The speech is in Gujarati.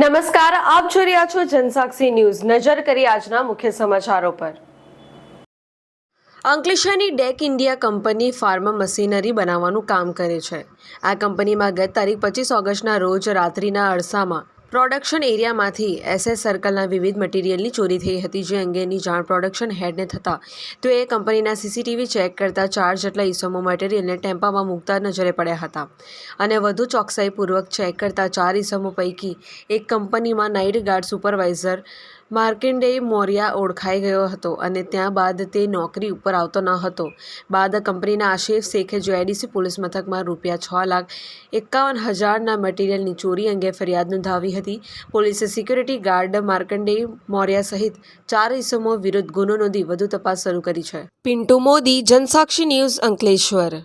નમસ્કાર, આપ જોઈ રહ્યા છો જનસાક્ષી ન્યૂઝ. નજર કરી આજના મુખ્ય સમાચારો પર. અંકલેશ્વરની Deck India company pharma machinery બનાવવાનું કામ કરે છે. આ કંપનીમાં ગત તારીખ પચીસ ઓગસ્ટના રોજ રાત્રિના અરસામાં પ્રોડક્શન એરિયામાંથી એસએસ સર્કલના વિવિધ મટીરિયલની ચોરી થઈ હતી, જે અંગેની જાણ પ્રોડક્શન હેડને થતાં. તો એ કંપનીના સીસીટીવી ચેક કરતા ચાર જેટલા ઈસમો મટીરિયલને ટેમ્પામાં મૂકતા નજરે પડ્યા હતા અને વધુ ચોકસાઈપૂર્વક ચેક કરતા ચાર ઈસમો પૈકી એક કંપનીમાં night guard supervisor Markandey Moriya ઓળખાઈ ગયો હતો અને ત્યાં બાદ તે નોકરી ઉપર આવતો ન હતો. બાદ કંપનીના આશિફ શેખે જેઆઈડીસી પોલીસ મથકમાં રૂપિયા છ લાખ એકાવન હજારના મટીરિયલની ચોરી અંગે ફરિયાદ નોંધાવી હતી. પોલીસે સિક્યુરિટી ગાર્ડ માર્કંડે મોર્યા સહિત ચાર ઇસમો વિરુદ્ધ ગુનો નોંધી વધુ તપાસ શરૂ કરી છે. પિન્ટુ મોદી, જનસાક્ષી ન્યૂઝ અંકલેશ્વર.